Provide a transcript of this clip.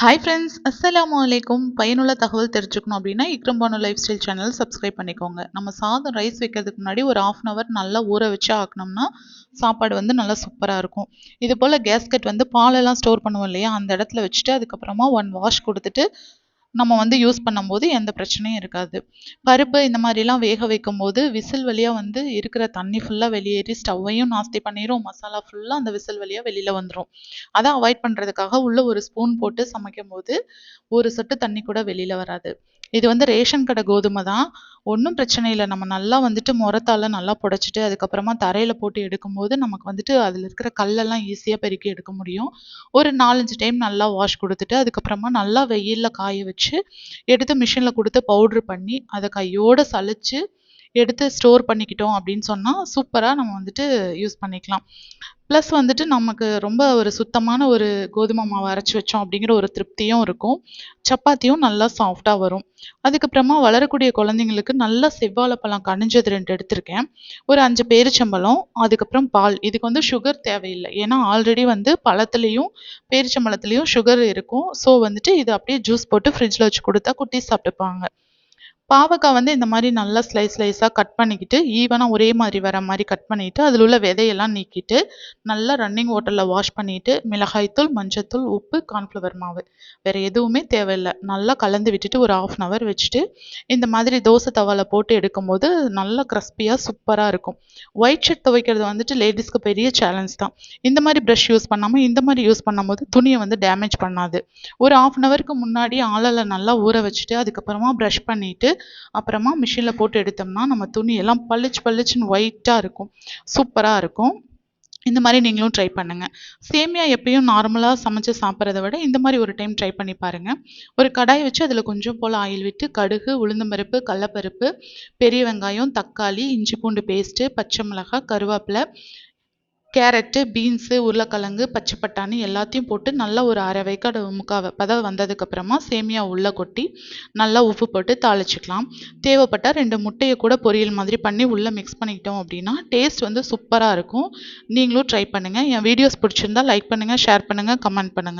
Hi friends அஸ்ஸலாமு வலைக்கும் பயனுள்ள தகவல் தெரிஞ்சுக்கணும் அப்படின்னா Ikrambanu life style channel subscribe பண்ணிக்கோங்க. நம்ம சாதம் ரைஸ் வைக்கிறதுக்கு முன்னாடி ஒரு ஆஃப் அன் அவர் நல்லா ஊற வச்சு ஆக்கணும்னா சாப்பாடு வந்து நல்லா சூப்பராக இருக்கும். இது போல் கேஸ்கட் வந்து பாலெல்லாம் ஸ்டோர் பண்ணுவோம் இல்லையா? அந்த இடத்துல வச்சுட்டு அதுக்கப்புறமா ஒன் வாஷ் கொடுத்துட்டு நம்ம வந்து யூஸ் பண்ணும்போது எந்த பிரச்சனையும் இருக்காது. பருப்பு இந்த மாதிரிலாம் வேக வைக்கும் போது விசில் வழியாக வந்து இருக்கிற தண்ணி ஃபுல்லாக வெளியேறி ஸ்டவ்வையும் நாஸ்தி பண்ணிடும் மசாலா ஃபுல்லாக அந்த விசில் வழியாக வெளியில் வந்துடும் அதை அவாய்ட் பண்ணுறதுக்காக உள்ள ஒரு ஸ்பூன் போட்டு சமைக்கும் போது ஒரு சொட்டு தண்ணி கூட வெளியில் வராது. இது வந்து ரேஷன் கடை கோதுமை தான். ஒன்றும் பிரச்சனை இல்லை. நம்ம நல்லா வந்துட்டு முரத்தால் நல்லா புடைச்சிட்டு அதுக்கப்புறமா தரையில் போட்டு எடுக்கும்போது நமக்கு வந்துட்டு அதில் இருக்கிற கல்லெல்லாம் ஈஸியாக பெருக்கி எடுக்க முடியும். ஒரு நாலஞ்சு டைம் நல்லா வாஷ் கொடுத்துட்டு அதுக்கப்புறமா நல்லா வெயிலில் காய வச்சு எடுத்து மிஷினில் கொடுத்து பவுட்ரு பண்ணி அதை கையோடு சலித்து எடுத்து ஸ்டோர் பண்ணிக்கிட்டோம் அப்படின்னு சொன்னால் சூப்பராக நம்ம வந்துட்டு யூஸ் பண்ணிக்கலாம். ப்ளஸ் வந்துட்டு நமக்கு ரொம்ப ஒரு சுத்தமான ஒரு கோதுமை மாவு அரைச்சி வச்சோம் அப்படிங்கிற ஒரு திருப்தியும் இருக்கும். சப்பாத்தியும் நல்லா சாஃப்டாக வரும். அதுக்கப்புறமா வளரக்கூடிய குழந்தைங்களுக்கு நல்லா செவ்வாழைப்பழம் கனிஞ்சது ரெண்டு எடுத்திருக்கேன். ஒரு அஞ்சு பேரிச்சம்பழம் அதுக்கப்புறம் பால். இதுக்கு வந்து சுகர் தேவையில்லை. ஏன்னா ஆல்ரெடி வந்து பழத்துலேயும் பேரிச்சம்பழத்துலேயும் சுகர் இருக்கும். ஸோ வந்துட்டு இது அப்படியே ஜூஸ் போட்டு ஃப்ரிட்ஜில் வச்சு கொடுத்தா குட்டி சாப்பிட்டுப்பாங்க. பாவக்காய் வந்து இந்த மாதிரி நல்லா ஸ்லைஸ் ஸ்லைஸாக கட் பண்ணிக்கிட்டு ஈவனாக ஒரே மாதிரி வர மாதிரி கட் பண்ணிவிட்டு அதில் உள்ள விதையெல்லாம் நீக்கிட்டு நல்லா ரன்னிங் வாட்டரில் வாஷ் பண்ணிவிட்டு மிளகாய்த்தூள் மஞ்சத்தூள் உப்பு கார்ன்ஃப்ளவர் மாவு. வேறு எதுவுமே தேவையில்லை. நல்லா கலந்து விட்டுட்டு ஒரு ஆஃப் அன் ஹவர் வச்சுட்டு இந்த மாதிரி தோசை தவாவில் போட்டு எடுக்கும்போது நல்லா க்ரஸ்பியாக சூப்பராக இருக்கும். ஒயிட் ஷர்ட் துவைக்கிறது வந்துட்டு லேடிஸ்க்கு பெரிய சேலஞ்ச் தான். இந்த மாதிரி ப்ரஷ் யூஸ் பண்ணாமல் இந்த மாதிரி யூஸ் பண்ணும்போது துணியை வந்து டேமேஜ் பண்ணாது. ஒரு ஆஃப் அன் ஹவருக்கு முன்னாடி ஆளில் நல்லா ஊற வச்சுட்டு அதுக்கப்புறமா ப்ரஷ் பண்ணிவிட்டு அப்புறமா மிஷினில் போட்டு எடுத்தோம்னா நம்ம துணி எல்லாம் பளிச்சு பளிச்சுன்னு ஒயிட்டாக இருக்கும். சூப்பராக இருக்கும். இந்த மாதிரி நீங்களும் ட்ரை பண்ணுங்கள் சேமியா எப்பயும் நார்மலாக சமைச்சு சாப்பிட்றத விட இந்த மாதிரி ஒரு டைம் ட்ரை பண்ணி பாருங்கள் ஒரு கடாய் வச்சு அதில் கொஞ்சம் போல் ஆயில் விட்டு கடுகு உளுந்தம்பருப்பு கடலப்பருப்பு பெரிய வெங்காயம் தக்காளி இஞ்சி பூண்டு பேஸ்ட்டு பச்சை மிளகாய் கருவேப்பிலை கேரட்டு பீன்ஸு உருளைக்கிழங்கு பச்சை பட்டாணி எல்லாத்தையும் போட்டு நல்லா ஒரு அரை வேக்காடு முக்கால் பதம் வந்ததுக்கப்புறமா சேமியா உள்ளே கொட்டி நல்லா உப்பு போட்டு தாளிச்சிக்கலாம். தேவைப்பட்டால் ரெண்டு முட்டையை கூட பொரியல் மாதிரி பண்ணி உள்ளே மிக்ஸ் பண்ணிக்கிட்டோம் அப்படின்னா டேஸ்ட் வந்து சூப்பராக இருக்கும். நீங்களும் ட்ரை பண்ணுங்கள் என் வீடியோஸ் பிடிச்சிருந்தா லைக் பண்ணுங்கள் ஷேர் பண்ணுங்கள் கமெண்ட் பண்ணுங்கள்